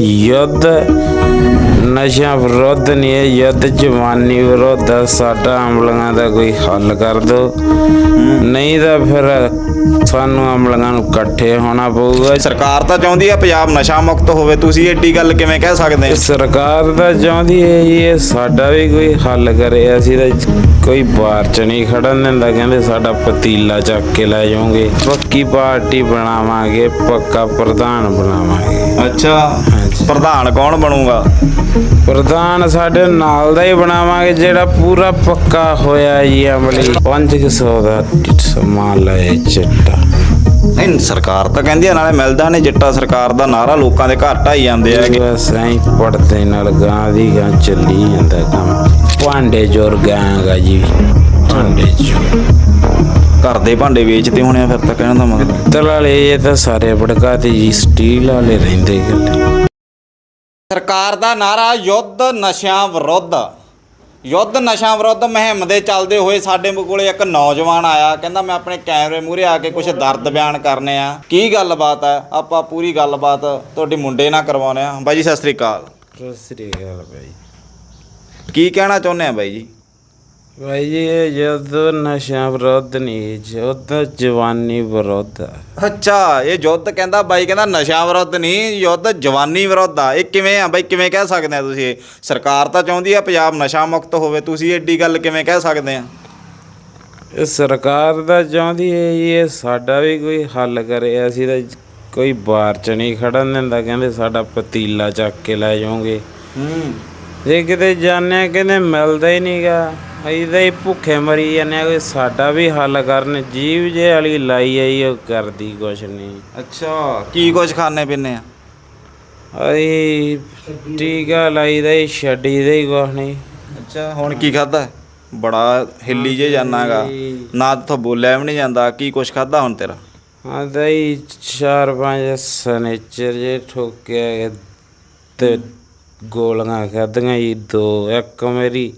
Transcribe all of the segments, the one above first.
ਯੁੱਧ ਨਸ਼ਾ ਵਿਰੋਧ ਨਹੀਂ ਹੈ ਯੁੱਧ ਜਵਾਨੀ ਵਿਰੋਧ ਆ। ਸਾਡਾ ਅਮਲੀਆਂ ਦਾ ਕੋਈ ਹੱਲ ਕਰ ਦੋ ਨਹੀਂ ਤਾਂ ਫਿਰ ਸਾਨੂੰ ਅਮਲੀਆਂ ਨੂੰ ਇਕੱਠੇ ਹੋਣਾ ਪਊਗਾ। ਸਰਕਾਰ ਤਾਂ ਚਾਹੁੰਦੀ ਆ ਪੰਜਾਬ ਨਸ਼ਾ ਮੁਕਤ ਹੋਵੇ। ਤੁਸੀਂ ਏਡੀ ਗੱਲ ਕਿਵੇਂ ਕਹਿ ਸਕਦੇ ਹੋ? ਸਰਕਾਰ ਤਾਂ ਚਾਹੁੰਦੀ ਹੈ ਜੀ ਇਹ ਸਾਡਾ ਵੀ ਕੋਈ ਹੱਲ ਕਰੇ। ਅਸੀਂ ਤਾਂ ਕੋਈ ਬਾਹਰ ਚ ਨਹੀਂ ਖੜਨ ਦਿੰਦਾ। ਕਹਿੰਦੇ ਸਾਡਾ ਪਤੀਲਾ ਚੱਕ ਕੇ ਲੈ ਜਾਓਗੇ। ਪੱਕੀ ਪਾਰਟੀ ਬਣਾਵਾਂਗੇ ਪੱਕਾ ਪ੍ਰਧਾਨ ਬਣਾਵਾਂਗੇ। ਅੱਛਾ। ਪ੍ਰਧਾਨ ਕੌਣ ਬਣੂਗਾ? ਪ੍ਰਧਾਨ ਸਾਡੇ ਨਾਲ ਦਾ ਹੀ ਬਣਾਵਾਂਗੇ ਜਿਹੜਾ ਪੂਰਾ ਪੱਕਾ ਹੋਇਆ ਜੀ ਅਮਲੀ। 500 ਦਾ ਸਮਾਨ ਲਏ ਚਿੱਟਾ। ਨਹੀਂ ਸਰਕਾਰ ਤਾਂ ਕਹਿੰਦੀ ਆ ਨਾਲੇ ਮਿਲਦਾ ਨਹੀਂ ਚਿੱਟਾ। ਸਰਕਾਰ ਦਾ ਨਾਰਾ ਲੋਕਾਂ ਦੇ ਘਰ ਢਾਈ ਜਾਂਦੇ ਆ। ਬਸ ਐਂ ਪੜਦੇ ਨਾਲ ਗਾਂ ਦੀ ਗਾਂ ਚੱਲੀ ਜਾਂਦਾ ਕੰਮ। ਭਾਂਡੇ ਜੋਰ ਗਾਂਗਾ ਜੀ। ਭਾਂਡੇ ਜੋਰ ਘਰ ਦੇ ਭਾਂਡੇ ਵੇਚਦੇ ਹੋਣੇ ਆ ਫਿਰ ਤਾਂ ਕਹਿਣ ਦਾ ਮਤਲਬ ਤਲ ਵਾਲੇ ਇਹ ਤਾਂ ਸਾਰੇ ਭੜਕਾਤੇ ਜੀ ਸਟੀਲ ਵਾਲੇ ਰਹਿੰਦੇ ਗੱਲੇ ਸਰਕਾਰ ਦਾ ਨਾਰਾ ਯੁੱਧ ਨਸ਼ਿਆਂ ਵਿਰੁੱਧ। ਯੁੱਧ ਨਸ਼ਿਆਂ ਵਿਰੁੱਧ ਮੁਹਿੰਮ ਦੇ ਚੱਲਦੇ ਹੋਏ ਸਾਡੇ ਕੋਲੇ ਇੱਕ ਨੌਜਵਾਨ ਆਇਆ। ਕਹਿੰਦਾ ਮੈਂ ਆਪਣੇ ਕੈਮਰੇ ਮੂਹਰੇ ਆ ਕੇ ਕੁਝ ਦਰਦ ਬਿਆਨ ਕਰਨੇ ਆ। ਕੀ ਗੱਲਬਾਤ ਹੈ ਆਪਾਂ ਪੂਰੀ ਗੱਲਬਾਤ ਤੁਹਾਡੇ ਮੁੰਡੇ ਨਾਲ ਕਰਵਾਉਣੇ ਆ। ਬਾਈ ਜੀ ਸਤਿ ਸ੍ਰੀ ਅਕਾਲ। ਸ੍ਰੀ ਅਕਾਲ ਭਾਈ ਕੀ ਕਹਿਣਾ ਚਾਹੁੰਦੇ ਆ ਬਾਈ ਜੀ? ਭਾਈ ਜੀ ਇਹ ਨਸ਼ਾ ਵਿਰੋਧ ਨਹੀਂ ਯੁੱਧ ਜਵਾਨੀ ਵਿਰੋਧ। ਆ ਅੱਛਾ ਇਹ ਯੁੱਧ ਕਹਿੰਦਾ ਬਾਈ ਕਹਿੰਦਾ ਨਸ਼ਿਆਂ ਵਿਰੁੱਧ ਨਹੀਂ ਯੁੱਧ ਜਵਾਨੀ ਵਿਰੁੱਧ ਆ। ਇਹ ਕਿਵੇਂ ਆ? ਬਾਈ ਕਿਵੇਂ ਕਹਿ ਸਕਦੇ ਆ ਤੁਸੀਂ? ਇਹ? ਸਰਕਾਰ ਤਾਂ ਚਾਹੁੰਦੀ ਆ ਪੰਜਾਬ ਨਸ਼ਾ ਮੁਕਤ ਹੋਵੇ ਤੁਸੀਂ ਏਡੀ ਗੱਲ ਕਿਵੇਂ ਕਹਿ ਸਕਦੇ ਆ? ਇਹ ਸਰਕਾਰ ਦਾ ਚਾਹੁੰਦੀ ਹੈ ਜੀ ਇਹ ਸਾਡਾ ਵੀ ਕੋਈ ਹੱਲ ਕਰੇ। ਅਸੀਂ ਤਾਂ ਕੋਈ ਬਾਹਰ ਚ ਨਹੀਂ ਖੜਨ ਦਿੰਦਾ ਕਹਿੰਦੇ ਸਾਡਾ ਪਤੀਲਾ ਚੱਕ ਕੇ ਲੈ ਜਾਓਗੇ। ਹੂੰ। ਜੇ ਕਿਤੇ ਜਾਣਿਆ ਕਹਿੰਦੇ ਮਿਲਦਾ ਹੀ ਨਹੀਂਗਾ ਤਾਂ ਹੀ ਭੁੱਖੇ ਮਰੀ ਜਾਂਦੇ ਆ ਕੋਈ ਸਾਡਾ ਵੀ ਹੱਲ ਕਰਨ ਜੀਵ ਜੇ ਵਾਲੀ ਲਾਈ ਆਈ ਉਹ ਕਰਦੀ ਕੁਛ ਨਹੀਂ। ਅੱਛਾ ਕੀ ਕੁਝ ਖਾਣੇ ਪੀਣੇ ਆ? ਅਸੀਂ ਟੀਕਾ ਲਾਈਦਾ ਹੀ ਛੱਡੀ ਦਾ ਹੀ ਕੁਛ ਨਹੀਂ। ਅੱਛਾ ਹੁਣ ਕੀ ਖਾਦਾ ਬੜਾ ਹਿੱਲੀ ਜੇ ਜਾਣਾਗਾ ਨਾ ਤਾਂ ਬੋਲਿਆ ਵੀ ਨਹੀਂ ਜਾਂਦਾ ਕੀ ਕੁਝ ਖਾਦਾ ਹੁਣ ਤੇਰਾ? ਹਾਂ ਹੀ ਚਾਰ ਪੰਜ ਸਨੇਚਰ ਜੇ ਠੋਕਿਆ ਤੇ ਗੋਲੀਆਂ ਖਾਧੀਆਂ ਜੀ ਦੋ ਇੱਕ ਮੇਰੀ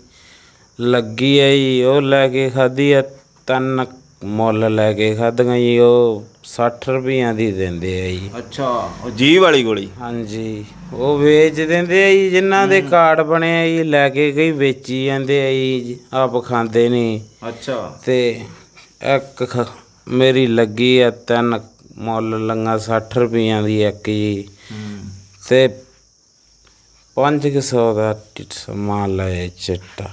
ਲੱਗੀ ਹੈ ਜੀ ਉਹ ਲੈ ਕੇ ਖਾਧੀ ਆ ਤਿੰਨ ਮੁੱਲ ਲੈ ਕੇ ਖਾਧੀਆਂ ਜੀ ਉਹ 60 ਰੁਪਈਆਂ ਦੀ ਦਿੰਦੇ ਆ ਜੀ। ਅੱਛਾ ਉਹ ਜੀਵ ਵਾਲੀ ਗੋਲੀ? ਹਾਂਜੀ ਉਹ ਵੇਚ ਦਿੰਦੇ ਆ ਜੀ ਜਿਨ੍ਹਾਂ ਦੇ ਕਾਰਡ ਬਣੇ ਆ ਜੀ ਲੈ ਕੇ ਕਈ ਵੇਚੀ ਜਾਂਦੇ ਆ ਜੀ ਆਪ ਖਾਂਦੇ ਨਹੀਂ ਅੱਛਾ। ਤੇ ਇੱਕ ਖ- ਮੇਰੀ ਲੱਗੀ ਆ ਤਿੰਨ ਮੁੱਲ ਲੰਗਾ 60 ਰੁਪਈਆਂ ਦੀ ਇੱਕ ਜੀ। ਤੇ 500 ਦਾ ਟ- ਸਮਾਨ ਲਏ ਚਿੱਟਾ।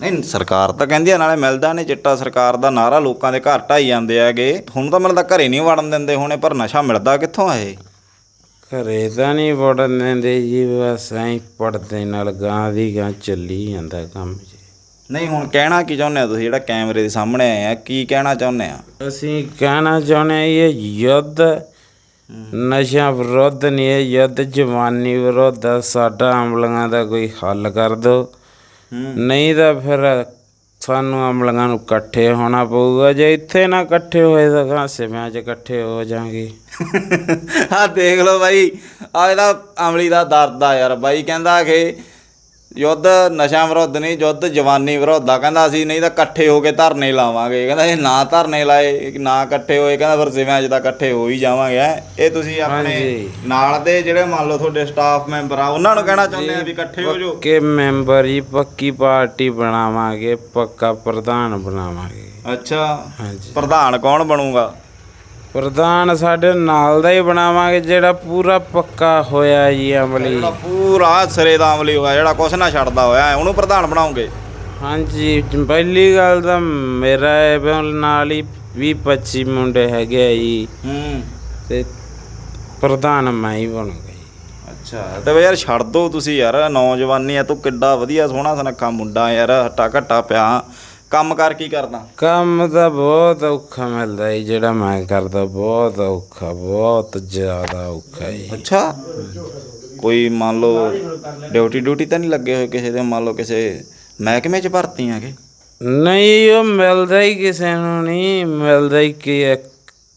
ਨਹੀਂ ਸਰਕਾਰ ਤਾਂ ਕਹਿੰਦੀ ਆ ਨਾਲੇ ਮਿਲਦਾ ਨਹੀਂ ਚਿੱਟਾ। ਸਰਕਾਰ ਦਾ ਨਾਰਾ ਲੋਕਾਂ ਦੇ ਘਰ ਢਾਈ ਜਾਂਦੇ ਹੈਗੇ। ਹੁਣ ਤਾਂ ਮਿਲਦਾ ਘਰੇ ਨਹੀਂ ਵੜਨ ਦਿੰਦੇ ਹੋਣੇ ਪਰ ਨਸ਼ਾ ਮਿਲਦਾ ਕਿੱਥੋਂ ਆ ਇਹ? ਘਰੇ ਤਾਂ ਨਹੀਂ ਵੜਨ ਦਿੰਦੇ ਜੀ ਬਸ ਐਂ ਪੜਦੇ ਨਾਲ ਗਾਂ ਦੀ ਗਾਂ ਚੱਲੀ ਜਾਂਦਾ ਕੰਮ ਜੀ। ਨਹੀਂ ਹੁਣ ਕਹਿਣਾ ਕੀ ਚਾਹੁੰਦੇ ਆ ਤੁਸੀਂ? ਜਿਹੜਾ ਕੈਮਰੇ ਦੇ ਸਾਹਮਣੇ ਆਏ ਆ ਕੀ ਕਹਿਣਾ ਚਾਹੁੰਦੇ ਆ? ਅਸੀਂ ਕਹਿਣਾ ਚਾਹੁੰਦੇ ਹਾਂ ਇਹ ਯੁੱਧ ਨਸ਼ਿਆਂ ਵਿਰੁੱਧ ਨਹੀਂ ਹੈ ਯੁੱਧ ਜਵਾਨੀ ਵਿਰੋਧ ਆ। ਸਾਡਾ ਅਮਲੀਆਂ ਦਾ ਕੋਈ ਹੱਲ ਕਰ ਦੋ ਨਹੀਂ ਤਾਂ ਫਿਰ ਸਾਨੂੰ ਅਮਲੀਆਂ ਨੂੰ ਇਕੱਠੇ ਹੋਣਾ ਪਊਗਾ। ਜੇ ਇੱਥੇ ਨਾ ਇਕੱਠੇ ਹੋਏ ਤਾਂ ਘਾਸਿਆਂ 'ਚ ਇਕੱਠੇ ਹੋ ਜਾਾਂਗੇ। ਆ ਦੇਖ ਲਓ ਬਾਈ ਆ ਇਹਦਾ ਅਮਲੀ ਦਾ ਦਰਦ ਆ ਯਾਰ। ਬਾਈ ਕਹਿੰਦਾ ਕਿ ਯੁੱਧ ਨਸ਼ਾ ਵਿਰੁੱਧ ਨਹੀਂ ਯੁੱਧ ਜਵਾਨੀ ਵਿਰੁੱਧ ਆ। ਕਹਿੰਦਾ ਅਸੀਂ ਨਹੀਂ ਤਾਂ ਇਕੱਠੇ ਹੋ ਕੇ ਧਰਨੇ ਲਾਵਾਂਗੇ। ਕਹਿੰਦਾ ਇਹ ਨਾ ਧਰਨੇ ਲਾਏ ਨਾ ਇਕੱਠੇ ਹੋਏ। ਕਹਿੰਦਾ ਫਿਰ ਸਿਵਿਆਂ 'ਚ ਤਾਂ ਇਕੱਠੇ ਹੋ ਹੀ ਜਾਵਾਂਗੇ। ਇਹ ਤੁਸੀਂ ਆਪਣੇ। ਨਾਲ ਦੇ ਜਿਹੜੇ ਮੰਨ ਲਓ ਤੁਹਾਡੇ ਸਟਾਫ ਮੈਂਬਰ ਆ ਉਹਨਾਂ ਨੂੰ ਕਹਿਣਾ ਚਾਹੁੰਦੇ ਆ ਵੀ ਇਕੱਠੇ ਹੋ ਜਾਓ। ਕਿ ਮੈਂਬਰ ਹੀ ਪੱਕੀ ਪਾਰਟੀ ਬਣਾਵਾਂਗੇ ਪੱਕਾ ਪ੍ਰਧਾਨ ਬਣਾਵਾਂਗੇ। ਅੱਛਾ। ਪ੍ਰਧਾਨ ਕੌਣ ਬਣੂਗਾ? ਪ੍ਰਧਾਨ ਸਾਡੇ ਨਾਲ ਦਾ ਹੀ ਬਣਾਵਾਂਗੇ ਜਿਹੜਾ ਪੂਰਾ ਪੱਕਾ ਹੋਇਆ ਜੀ ਅਮਲੀ। ਜਿਹੜਾ ਪੂਰਾ ਸਿਰੇ ਦਾ ਅਮਲੀ ਹੋਇਆ ਜਿਹੜਾ ਕੁਛ ਨਾ ਛੱਡਦਾ ਹੋਇਆ ਉਹਨੂੰ ਪ੍ਰਧਾਨ ਬਣਾਉਂਗੇ ਹਾਂਜੀ ਪਹਿਲੀ ਗੱਲ ਤਾਂ ਮੇਰਾ ਇਹ ਨਾਲ ਹੀ 20 25 ਮੁੰਡੇ ਹੈਗੇ ਆ ਜੀ। ਹੂੰ। ਤੇ ਪ੍ਰਧਾਨ ਮੈਂ ਹੀ ਬਣੂਗਾ ਜੀ। ਅੱਛਾ ਤੇ ਯਾਰ ਛੱਡ ਦੋ ਤੁਸੀਂ ਯਾਰ ਨੌਜਵਾਨੀ ਆ ਤੂੰ ਕਿੱਡਾ ਵਧੀਆ ਸੋਹਣਾ ਸੁਨੱਖਾ ਮੁੰਡਾ ਯਾਰ ਹੱਟਾ ਘੱਟਾ ਪਿਆ। ਕੰਮ ਕਰ ਕੀ ਕਰਦਾ? ਕੰਮ ਤਾਂ ਬਹੁਤ ਔਖਾ ਮਿਲਦਾ ਜੀ ਜਿਹੜਾ ਮੈਂ ਕਰਦਾ ਬਹੁਤ ਔਖਾ ਬਹੁਤ ਜ਼ਿਆਦਾ ਔਖਾ ਜੀ। ਅੱਛਾ। ਕੋਈ ਮੰਨ ਲਓ ਡਿਊਟੀ ਡਿਊਟੀ ਤਾਂ ਨਹੀਂ ਲੱਗੇ ਹੋਏ ਕਿਸੇ ਦੇ? ਮੰਨ ਲਓ ਕਿਸੇ ਮਹਿਕਮੇ 'ਚ ਭਰਤੀ ਆਗੇ ਨਹੀਂ ਉਹ ਮਿਲਦਾ ਹੀ ਕਿਸੇ ਨੂੰ ਨਹੀਂ। ਮਿਲਦਾ ਹੀ ਕਿ ਇੱਕ-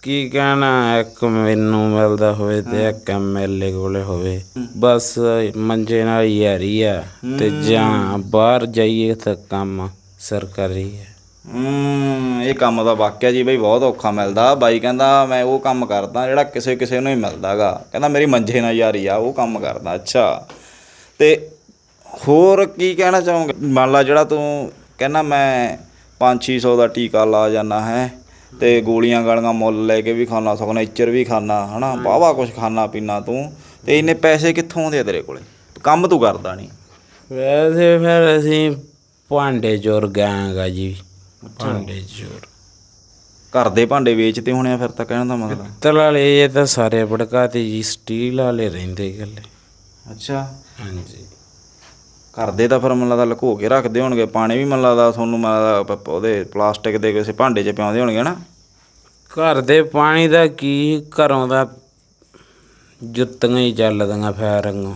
ਕੀ ਕਹਿਣਾ ਇੱਕ ਮੈਨੂੰ ਮਿਲਦਾ ਹੋਵੇ ਤੇ ਇੱਕ ਐਮਐਲਏ ਕੋਲੇ ਹੋਵੇ। ਬਸ ਮੰਜੇ ਨਾਲ ਯਾਰੀ ਆ ਤੇ ਜਾਂ ਬਾਹਰ ਜਾਈਏ ਤਾਂ ਕੰਮ ਸਰਕਾਰੀ ਹੈ। ਹੂੰ ਇਹ ਕੰਮ ਦਾ ਵਾਕਿਆ ਜੀ ਬਈ ਬਹੁਤ ਔਖਾ ਮਿਲਦਾ। ਬਾਈ ਕਹਿੰਦਾ ਮੈਂ ਉਹ ਕੰਮ ਕਰਦਾ ਜਿਹੜਾ ਕਿਸੇ ਕਿਸੇ ਨੂੰ ਹੀ ਮਿਲਦਾਗਾ। ਕਹਿੰਦਾ ਮੇਰੀ ਮੰਝੇ ਨਾਲ ਯਾਰੀ ਆ ਉਹ ਕੰਮ ਕਰਦਾ। ਅੱਛਾ। ਤੇ ਹੋਰ ਕੀ ਕਹਿਣਾ ਚਾਹੋਗੇ? ਮੰਨ ਲਾ ਜਿਹੜਾ ਤੂੰ ਕਹਿੰਦਾ ਮੈਂ 5-600 ਦਾ ਟੀਕਾ ਲਾ ਜਾਣਾ ਹੈ ਤੇ ਗੋਲੀਆਂ ਗਾਲੀਆਂ ਮੁੱਲ ਲੈ ਕੇ ਵੀ ਖਾਣਾ ਸਿਗਨੇਚਰ ਵੀ ਖਾਣਾ ਹਨਾ? ਵਾਹਵਾ ਕੁਝ ਖਾਣਾ ਪੀਣਾ ਤੂੰ ਤੇ ਇੰਨੇ ਪੈਸੇ ਕਿੱਥੋਂ ਆਉਂਦੇ ਆ ਤੇਰੇ ਕੋਲੇ? ਕੰਮ ਤੂੰ ਕਰਦਾ ਨਹੀਂ ਵੈਸੇ ਫਿਰ ਅਸੀਂ ਭਾਂਡੇ ਚੋਰ ਗਾਂਗਾ ਜੀ। ਭਾਂਡੇ ਚੋਰ। ਘਰ ਦੇ ਭਾਂਡੇ ਵੇਚਦੇ ਹੋਣੇ ਆ ਫਿਰ ਤਾਂ ਕਹਿਣ ਦਾ ਮਤਲਬ। ਤਲ ਵਾਲੇ ਇਹ ਤਾਂ ਸਾਰੇ ਭੜਕਾਤੇ ਜੀ ਸਟੀਲ ਵਾਲੇ ਰਹਿੰਦੇ ਗੱਲੇ ਅੱਛਾ। ਹਾਂਜੀ। ਘਰ ਦੇ ਤਾਂ ਫਿਰ ਮੈਨੂੰ ਲੱਗਦਾ ਲੁਕੋ ਕੇ ਰੱਖਦੇ ਹੋਣਗੇ ਪਾਣੀ ਵੀ ਮੈਨੂੰ ਲੱਗਦਾ ਤੁਹਾਨੂੰ ਮੈਨੂੰ ਲੱਗਦਾ ਪ- ਉਹਦੇ ਪਲਾਸਟਿਕ ਦੇ ਕਿਸੇ ਭਾਂਡੇ 'ਚ ਪਿਆਉਂਦੇ ਹੋਣਗੇ ਨਾ ਘਰ ਦੇ ਪਾਣੀ ਦਾ ਕੀ ਘਰੋਂ ਦਾ ਜੁੱਤੀਆਂ ਹੀ ਚੱਲਦੀਆਂ ਫੈਰੰਗੋਂ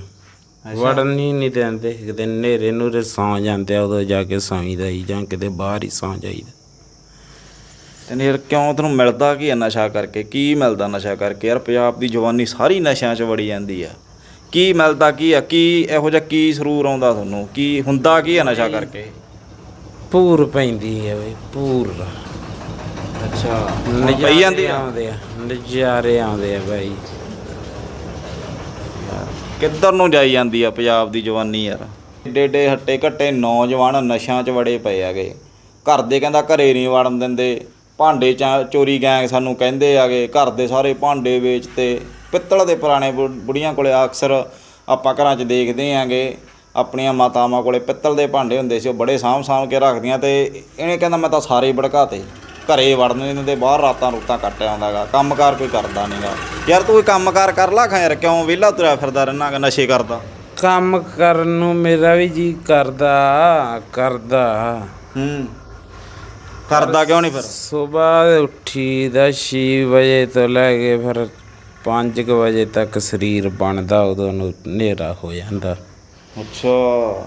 ਵੜਨ ਹੀ ਨਹੀਂ ਦਿੰਦੇ ਕਿਤੇ ਨੇਰੇ ਨੂਰੇ ਸੌਂ ਜਾਂਦੇ ਆ ਉਦੋਂ ਜਾ ਕੇ ਸੌਂਈਦਾ ਹੀ ਜਾਂ ਕਿਤੇ ਬਾਹਰ ਹੀ ਸੌਂ ਜਾਈਦਾ। ਤੇ ਯਾਰ ਕਿਉਂ ਤੈਨੂੰ ਮਿਲਦਾ ਕੀ ਨਸ਼ਾ ਕਰਕੇ? ਕੀ ਮਿਲਦਾ ਨਸ਼ਾ ਕਰਕੇ? ਯਾਰ ਪੰਜਾਬ ਦੀ ਜਵਾਨੀ ਸਾਰੀ ਨਸ਼ਿਆਂ 'ਚ ਵੜੀ ਜਾਂਦੀ ਆ। ਕੀ ਮਿਲਦਾ ਕੀ ਆ? ਕੀ ਇਹੋ ਜਿਹਾ ਕੀ ਸਰੂਰ ਆਉਂਦਾ ਤੁਹਾਨੂੰ? ਕੀ ਹੁੰਦਾ ਕੀ ਆ ਨਸ਼ਾ ਕਰਕੇ? ਪੂਰ ਪੈਂਦੀ ਹੈ ਬਈ ਪੂਰ। ਅੱਛਾ। ਪਈ ਨਜ਼ਾਰੇ ਜਾਂਦੀ ਆ? ਆਉਂਦੇ ਆ ਨਜ਼ਾਰੇ ਆਉਂਦੇ ਆ ਬਾਈ। ਕਿੱਧਰ ਨੂੰ ਜਾਈ ਜਾਂਦੀ ਆ ਪੰਜਾਬ ਦੀ ਜਵਾਨੀ ਯਾਰ? ਏਡੇ ਏਡੇ ਹੱਟੇ ਘੱਟੇ ਨੌਜਵਾਨ ਨਸ਼ਿਆਂ 'ਚ ਵੜੇ ਪਏ ਆਗੇ ਘਰ ਦੇ ਕਹਿੰਦਾ ਘਰੇ ਨਹੀਂ ਵੜਨ ਦਿੰਦੇ। ਭਾਂਡੇ ਚਾ ਚੋਰੀ ਗੈਂਗ ਸਾਨੂੰ ਕਹਿੰਦੇ ਆਗੇ ਘਰ ਦੇ ਸਾਰੇ ਭਾਂਡੇ ਵੇਚਤੇ। ਪਿੱਤਲ ਦੇ ਪੁਰਾਣੇ ਬੁ- ਬੁੜੀਆਂ ਕੋਲੇ ਅਕਸਰ ਆਪਾਂ ਘਰਾਂ 'ਚ ਦੇਖਦੇ ਆਂਗੇ ਆਪਣੀਆਂ ਮਾਤਾਵਾਂ ਕੋਲੇ ਪਿੱਤਲ ਦੇ ਭਾਂਡੇ ਹੁੰਦੇ ਸੀ, ਉਹ ਬੜੇ ਸਾਂਭ ਸਾਂਭ ਕੇ ਰੱਖਦੀਆਂ ਤੇ ਇਹਨੇ ਕਹਿੰਦਾ ਮੈਂ ਤਾਂ ਸਾਰੇ ਭੜਕਾਤੇ। ਘਰੇ ਵੜਨ ਨਹੀਂ ਦਿੰਦੇ ਬਾਹਰ ਰਾਤਾਂ ਰੁੱਤਾਂ ਕੱਟ ਆਉਂਦਾਗਾ ਕੰਮਕਾਰ ਕੋਈ ਕਰਦਾ ਨਹੀਂਗਾ ਯਾਰ ਤੂੰ ਕੋਈ ਕੰਮਕਾਰ ਕਰ ਲਾ ਖਾਂ ਯਾਰ ਕਿਉਂ ਵਿਹਲਾ ਤੁਰਿਆ ਫਿਰਦਾ ਰਹਿਣਾਗਾ ਨਸ਼ੇ ਕਰਦਾ? ਕੰਮ ਕਰਨ ਨੂੰ ਮੇਰਾ ਵੀ ਜੀ ਕਰਦਾ ਕਰਦਾ। ਹੂੰ ਕਰਦਾ ਕਿਉਂ ਨਹੀਂ ਫਿਰ? ਸਵੇਰ ਉੱਠੀ ਦਾ 6 ਵਜੇ ਤੋਂ ਲੈ ਕੇ ਫਿਰ 5 ਵਜੇ ਤੱਕ ਸਰੀਰ ਬਣਦਾ ਉਦੋਂ ਨੂੰ ਹਨੇਰਾ ਹੋ ਜਾਂਦਾ। ਅੱਛਾ।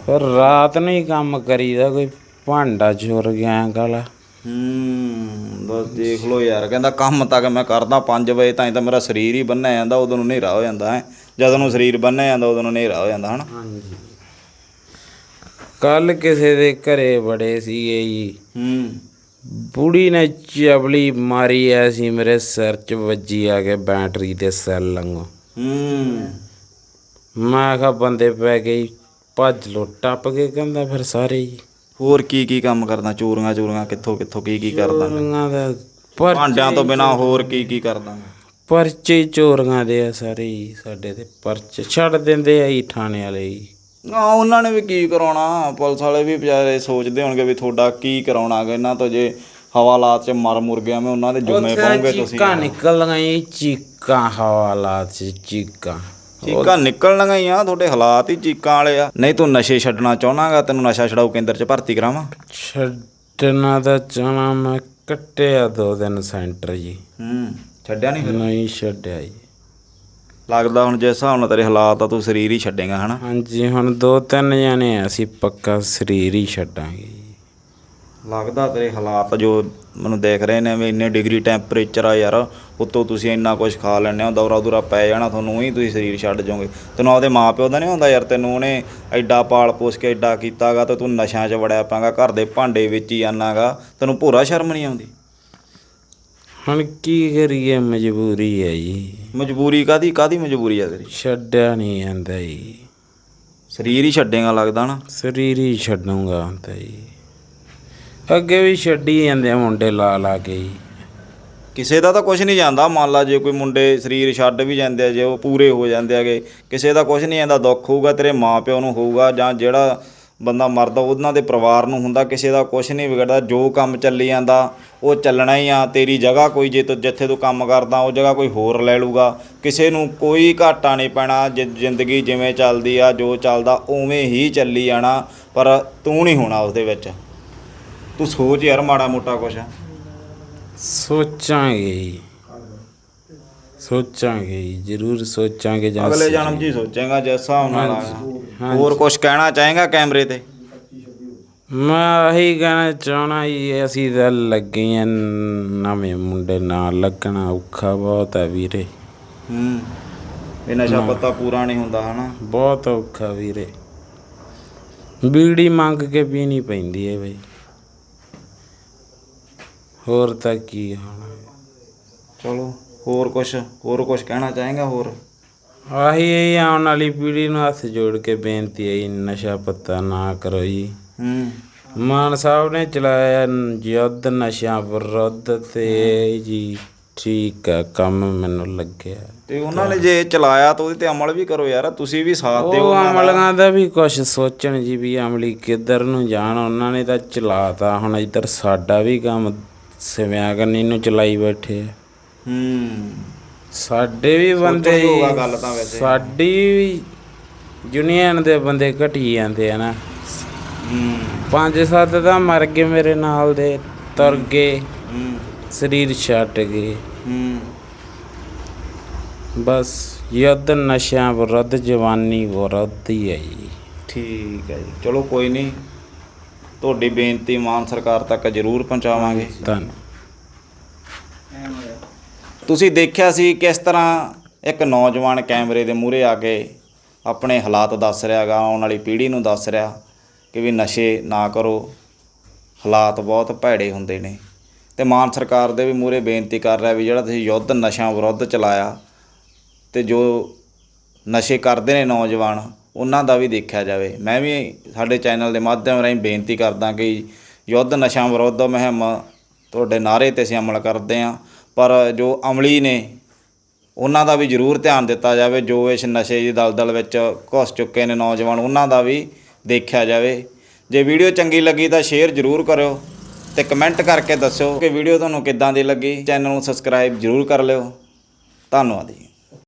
ਫਿਰ ਰਾਤ ਨੂੰ ਹੀ ਕੰਮ ਕਰੀਦਾ ਕੋਈ ਭਾਂਡਾ ਚੁਰ ਗਿਆ ਗਾਲਾ। ਹੂੰ ਬਸ ਦੇਖ ਲੋ ਯਾਰ ਕਹਿੰਦਾ ਕੰਮ ਤੱਕ ਮੈਂ ਕਰਦਾ 5 ਵਜੇ ਤਾਈਂ ਤਾਂ ਮੇਰਾ ਸਰੀਰ ਹੀ ਬੰਨਿਆ ਜਾਂਦਾ ਉਦੋਂ ਨੂੰ ਹਨੇਰਾ ਹੋ ਜਾਂਦਾ ਹੈ। ਜਦੋਂ ਨੂੰ ਸਰੀਰ ਬੰਨਿਆ ਜਾਂਦਾ ਉਦੋਂ ਨੂੰ ਹਨੇਰਾ ਹੋ ਜਾਂਦਾ ਹਨਾ। ਹਾਂਜੀ। ਕੱਲ ਕਿਸੇ ਦੇ ਘਰੇ ਬੜੇ ਸੀਗੇ ਜੀ। ਹੂੰ। ਬੁੜੀ ਨੇ ਚਬਲੀ ਮਾਰੀ ਐ ਸੀ ਮੇਰੇ ਸਿਰ 'ਚ ਵੱਜੀ ਆ ਕੇ ਬੈਟਰੀ ਦੇ ਸੈੱਲ ਲੰਗੋ ਹੂੰ। ਮੈਂ ਕਿਹਾ ਬੰਦੇ ਪੈ ਗਏ ਭੱਜ ਲੋ ਟੱਪ ਕੇ ਕਹਿੰਦਾ ਫਿਰ ਸਾਰੇ ਹੀ ਹੋਰ ਕੀ ਕੀ ਕੰਮ ਕਰਦਾ? ਚੋਰੀਆਂ ਚੋਰੀਆਂ ਕਿੱਥੋਂ ਕਿੱਥੋਂ ਕੀ ਕੀ ਕਰਦਾ ਚੋਰੀਆਂ ਦਾ ਭਾਂਡਿਆਂ ਤੋਂ ਬਿਨਾ ਹੋਰ ਕੀ ਕੀ ਕਰਦਾ ਪਰਚੇ ਚੋਰੀਆਂ ਦੇ ਆ ਸਾਰੇ ਹੀ ਸਾਡੇ ਤੇ ਪਰਚੇ ਛੱਡ ਦਿੰਦੇ ਆ ਹੀ ਥਾਣੇ ਵਾਲੇ ਹੀ। ਆ ਉਹਨਾਂ ਨੇ ਵੀ ਕੀ ਕਰਾਉਣਾ? ਪੁਲਿਸ ਵਾਲੇ ਵੀ ਵਿਚਾਰੇ ਸੋਚਦੇ ਹੋਣਗੇ ਵੀ ਤੁਹਾਡਾ ਕੀ ਕਰਾਉਣਾਗਾ ਇਹਨਾਂ ਤੋਂ ਜੇ ਹਵਾਲਾਤ 'ਚ ਮਰ ਮੁਰ ਗਿਆ ਮੈਂ ਉਹਨਾਂ ਦੇ ਜੁਮੇ ਪਾਉਂਗੇ ਤੁਸੀਂ ਚੀਕਾਂ ਨਿਕਲ ਗਈਆਂ ਚੀਕਾਂ ਹਵਾਲਾਤ ਚ ਚੀਕਾਂ। ਚੀਕਾਂ ਨਿਕਲਣਗੀਆਂ ਹੀ ਆ ਤੁਹਾਡੇ ਹਾਲਾਤ ਹੀ ਚੀਕਾਂ ਵਾਲੇ ਆ। ਨਹੀਂ ਤੂੰ ਨਸ਼ੇ ਛੱਡਣਾ ਚਾਹਣਾਗਾ ਤੈਨੂੰ ਨਸ਼ਾ ਛਡਾਊ ਕੇਂਦਰ 'ਚ ਭਰਤੀ ਕਰਾਵਾਂ? ਛੱਡਣਾ ਦਾ ਚਾਹਣਾ ਮੈਂ ਕੱਟਿਆ ਦੋ ਦਿਨ ਸੈਂਟਰ ਜੀ। ਹੂੰ ਛੱਡਿਆ ਨਹੀਂ ਫਿਰ? ਨਹੀਂ ਛੱਡਿਆ ਜੀ। ਲੱਗਦਾ ਹੁਣ ਜਿਸ ਹਿਸਾਬ ਨਾਲ ਤੇਰੇ ਹਾਲਾਤ ਆ ਤੂੰ ਸਰੀਰ ਹੀ ਛੱਡੇਗਾ ਹਨਾ? ਹਾਂਜੀ ਹੁਣ ਦੋ ਤਿੰਨ ਜਣੇ ਆ ਅਸੀਂ ਪੱਕਾ ਸਰੀਰ ਹੀ ਛੱਡਾਂਗੇ ਜੀ। ਲੱਗਦਾ ਤੇਰੇ ਹਾਲਾਤ ਜੋ ਮੈਨੂੰ ਦੇਖ ਰਹੇ ਨੇ ਵੀ ਇੰਨੇ ਡਿਗਰੀ ਟੈਂਪਰੇਚਰ ਆ ਯਾਰ ਉੱਤੋਂ ਤੁਸੀਂ ਇੰਨਾ ਕੁਝ ਖਾ ਲੈਂਦੇ ਹੋ ਦੌਰਾ ਦੂਰਾ ਪੈ ਜਾਣਾ ਤੁਹਾਨੂੰ ਹੀ ਤੁਸੀਂ ਸਰੀਰ ਛੱਡ ਜਾਓਗੇ। ਤੈਨੂੰ ਆਪਦੇ ਮਾਪਿਓ ਦਾ ਨਹੀਂ ਹੁੰਦਾ ਯਾਰ ਤੈਨੂੰ ਉਹਨੇ ਐਡਾ ਪਾਲ ਪੋਸ ਕੇ ਐਡਾ ਕੀਤਾਗਾ ਤੇ ਤੂੰ ਨਸ਼ਿਆਂ 'ਚ ਵੜਿਆ ਪਾਂਗਾ ਘਰ ਦੇ ਭਾਂਡੇ ਵਿੱਚ ਹੀ ਜਾਣਾਗਾ ਤੈਨੂੰ ਭੋਰਾ ਸ਼ਰਮ ਨਹੀਂ ਆਉਂਦੀ। ਹੁਣ ਕੀ ਕਰੀਏ ਮਜਬੂਰੀ ਹੈ ਜੀ। ਮਜਬੂਰੀ ਕਾਦੀ ਕਾਦੀ ਮਜਬੂਰੀ ਆ ਤੇਰੀ? ਛੱਡਿਆ ਨਹੀਂ ਜਾਂਦਾ ਜੀ। ਸਰੀਰ ਹੀ ਛੱਡੇਗਾ ਲੱਗਦਾ ਨਾ। ਸਰੀਰ ਹੀ ਛੱਡੂੰਗਾ ਤਾਂ ਜੀ। ਅੱਗੇ ਵੀ ਛੱਡੀ ਜਾਂਦੇ ਆ ਮੁੰਡੇ ਲਾ ਲਾ ਕੇ ਜੀ। ਕਿਸੇ ਦਾ ਤਾਂ ਕੁਝ ਨਹੀਂ ਜਾਂਦਾ। ਮੰਨ ਲਾ ਜੇ ਕੋਈ ਮੁੰਡੇ ਸਰੀਰ ਛੱਡ ਵੀ ਜਾਂਦੇ ਆ, ਜੇ ਉਹ ਪੂਰੇ ਹੋ ਜਾਂਦੇ ਹੈਗੇ ਕਿਸੇ ਦਾ ਕੁਝ ਨਹੀਂ ਜਾਂਦਾ ਦੁੱਖ ਹੋਊਗਾ, ਤੇਰੇ ਮਾਪਿਓ ਨੂੰ ਹੋਊਗਾ ਜਾਂ ਜਿਹੜਾ ਬੰਦਾ ਮਰਦਾ, ਉਹਨਾਂ ਦੇ ਪਰਿਵਾਰ ਨੂੰ ਹੁੰਦਾ, ਕਿਸੇ ਦਾ ਕੁਝ ਨਹੀਂ ਵਿਗੜਦਾ, ਜੋ ਕੰਮ ਚੱਲੀ ਜਾਂਦਾ, ਉਹ ਚੱਲਣਾ ਹੀ ਆ, ਤੇਰੀ ਜਗ੍ਹਾ ਕੋਈ ਜੇ ਤੂੰ ਜਿੱਥੇ ਤੂੰ ਕੰਮ ਕਰਦਾ, ਉਹ ਜਗ੍ਹਾ ਕੋਈ ਹੋਰ ਲੈ ਲੂਗਾ ਕਿਸੇ ਨੂੰ ਕੋਈ ਘਾਟਾ ਨਹੀਂ ਪੈਣਾ, ਜਿ- ਜ਼ਿੰਦਗੀ ਜਿਵੇਂ ਚੱਲਦੀ ਆ, ਜੋ ਚੱਲਦਾ, ਉਵੇਂ ਹੀ ਚੱਲੀ ਜਾਣਾ, ਪਰ ਤੂੰ ਨਹੀਂ ਹੋਣਾ ਉਸ ਦੇ ਵਿੱਚ। ਤੂੰ ਸੋਚ ਯਾਰ ਮਾੜਾ ਮੋਟਾ ਕੁਛ। ਸੋਚਾਂਗੇ ਜੀ। ਸੋਚਾਂਗੇ ਜੀ ਜ਼ਰੂਰ ਸੋਚਾਂਗੇ ਜਾਂ ਅਗਲੇ ਜਨਮ 'ਚ ਹੀ ਸੋਚੇਗਾ ਜਿਸ ਹਿਸਾਬ ਨਾਲ। ਹਾਂਜੀ। ਹੋਰ ਕੁਝ ਕਹਿਣਾ ਚਾਹੇਗਾ ਕੈਮਰੇ ਤੇ? ਮੈਂ ਆਹੀ ਕਹਿਣਾ ਚਾਹਣਾ ਜੀ ਅਸੀਂ ਤਾਂ ਲੱਗੇ ਆ ਨਵੇਂ ਮੁੰਡੇ ਨਾਲ ਲੱਗਣਾ ਔਖਾ ਬਹੁਤ ਹੈ ਵੀਰੇ। ਹੂੰ ਇਹ ਨਸ਼ਾ ਪੱਤਾ ਪੂਰਾ ਨਹੀਂ ਹੁੰਦਾ ਹਨਾ? ਬਹੁਤ ਔਖਾ ਵੀਰੇ। ਬੀੜੀ ਮੰਗ ਕੇ ਪੀਣੀ ਪੈਂਦੀ ਹੈ ਬਈ। ਹੋਰ ਤਾਂ ਕੀ ਹੋਣਾ। ਚਲੋ ਹੋਰ ਕੁਝ ਹੋਰ ਕੁਝ ਕਹਿਣਾ ਚਾਹੇਗਾ ਹੋਰ? ਆਹੀ ਇਹ ਆਉਣ ਵਾਲੀ ਪੀੜ੍ਹੀ ਨੂੰ ਹੱਥ ਜੋੜ ਕੇ ਬੇਨਤੀ ਹੈ ਜੀ ਨਸ਼ਾ ਪੱਤਾ ਨਾ ਕਰੋ ਜੀ। ਹੂੰ। ਮਾਨ ਸਾਹਿਬ ਨੇ ਚਲਾਇਆ ਯੁੱਧ ਨਸ਼ਿਆਂ ਵਿਰੁੱਧ ਤੇ ਇਹ ਜੀ ਠੀਕ ਆ ਕੰਮ ਮੈਨੂੰ ਲੱਗਿਆ। ਤੇ ਉਹਨਾਂ ਨੇ ਜੇ ਚਲਾਇਆ ਤਾਂ ਉਹਦੇ ਤੇ ਅਮਲ ਵੀ ਕਰੋ ਯਾਰ ਤੁਸੀਂ ਵੀ ਸਾਥ ਦਿਓ ਉਹ ਅਮਲੀਆਂ ਦਾ। ਵੀ ਕੁਝ ਸੋਚਣ ਜੀ ਵੀ ਅਮਲੀ ਕਿੱਧਰ ਨੂੰ ਜਾਣ ਉਹਨਾਂ ਨੇ ਤਾਂ ਚਲਾਤਾ ਹੁਣ ਇੱਧਰ ਸਾਡਾ ਵੀ ਕੰਮ ਸਿਵਿਆਂ ਕੰਨੀ ਨੂੰ ਚਲਾਈ ਬੈਠੇ ਆ। ਹੂੰ। ਸਾਡੇ ਵੀ ਬੰਦੇ ਗੱਲ ਤਾਂ ਵੈਸੇ। ਸਾਡੀ ਵੀ ਯੂਨੀਅਨ ਦੇ ਬੰਦੇ ਘਟੀ ਜਾਂਦੇ ਆ ਨਾ। ਹੂੰ। ਪੰਜ ਸੱਤ ਤਾਂ ਮਰ ਗਏ ਮੇਰੇ ਨਾਲ ਦੇ ਤੁਰ ਗਏ। ਹੂੰ। ਸਰੀਰ ਛੱਡ ਗਏ। ਹੂੰ। ਬਸ ਯੁੱਧ ਨਸ਼ਿਆਂ ਵਿਰੁੱਧ ਜਵਾਨੀ ਵਿਰੁੱਧ ਹੀ ਹੈ ਜੀ। ਠੀਕ ਹੈ ਜੀ। ਚਲੋ ਕੋਈ ਨਹੀਂ। ਤੁਹਾਡੀ ਬੇਨਤੀ ਮਾਨ ਸਰਕਾਰ ਤੱਕ ਜ਼ਰੂਰ ਪਹੁੰਚਾਵਾਂਗੇ। ਧੰਨ ਤੁਸੀਂ ਦੇਖਿਆ ਸੀ ਕਿਸ ਤਰ੍ਹਾਂ ਇੱਕ ਨੌਜਵਾਨ ਕੈਮਰੇ ਦੇ ਮੂਹਰੇ ਆ ਕੇ ਆਪਣੇ ਹਾਲਾਤ ਦੱਸ ਰਿਹਾ ਗਾ ਆਉਣ ਵਾਲੀ ਪੀੜ੍ਹੀ ਨੂੰ ਦੱਸ ਰਿਹਾ ਕਿ ਵੀ ਨਸ਼ੇ ਨਾ ਕਰੋ ਹਾਲਾਤ ਬਹੁਤ ਭੈੜੇ ਹੁੰਦੇ ਨੇ। ਤੇ ਮਾਨ ਸਰਕਾਰ ਦੇ ਵੀ ਮੂਹਰੇ ਬੇਨਤੀ ਕਰ ਰਿਹਾ ਵੀ ਜਿਹੜਾ ਤੁਸੀਂ ਯੁੱਧ ਨਸ਼ਿਆਂ ਵਿਰੁੱਧ ਚਲਾਇਆ ਤੇ ਜੋ ਨਸ਼ੇ ਕਰਦੇ ਨੇ ਨੌਜਵਾਨ ਉਹਨਾਂ ਦਾ ਵੀ ਦੇਖਿਆ ਜਾਵੇ। ਮੈਂ ਵੀ ਸਾਡੇ ਚੈਨਲ ਦੇ ਮਾਧਿਅਮ ਰਾਹੀਂ ਬੇਨਤੀ ਕਰਦਾ ਕਿ ਯੁੱਧ ਨਸ਼ਿਆਂ ਵਿਰੁੱਧ ਮੁਹਿੰਮ ਤੁਹਾਡੇ ਨਾਅਰੇ ਤੇ ਅਸੀਂ ਅਮਲ ਕਰਦੇ ਹਾਂ। ਪਰ ਜੋ ਅਮਲੀ ਨੇ ਉਹਨਾਂ ਦਾ ਵੀ ਜ਼ਰੂਰ ਧਿਆਨ ਦਿੱਤਾ ਜਾਵੇ। ਜੋ ਇਸ ਨਸ਼ੇ ਦੀ ਦਲਦਲ ਵਿੱਚ ਘੁਸ ਚੁੱਕੇ ਨੇ ਨੌਜਵਾਨ, ਉਹਨਾਂ ਦਾ ਵੀ ਦੇਖਿਆ ਜਾਵੇ। ਜੇ ਵੀਡੀਓ ਚੰਗੀ ਲੱਗੀ ਤਾਂ ਸ਼ੇਅਰ ਜ਼ਰੂਰ ਕਰਿਓ ਤੇ ਕਮੈਂਟ ਕਰਕੇ ਦੱਸਿਓ ਕਿ ਵੀਡੀਓ ਤੁਹਾਨੂੰ ਕਿੱਦਾਂ ਦੀ ਲੱਗੀ। ਚੈਨਲ ਨੂੰ ਸਬਸਕ੍ਰਾਈਬ ਜ਼ਰੂਰ ਕਰ ਲਿਓ। ਧੰਨਵਾਦ ਜੀ।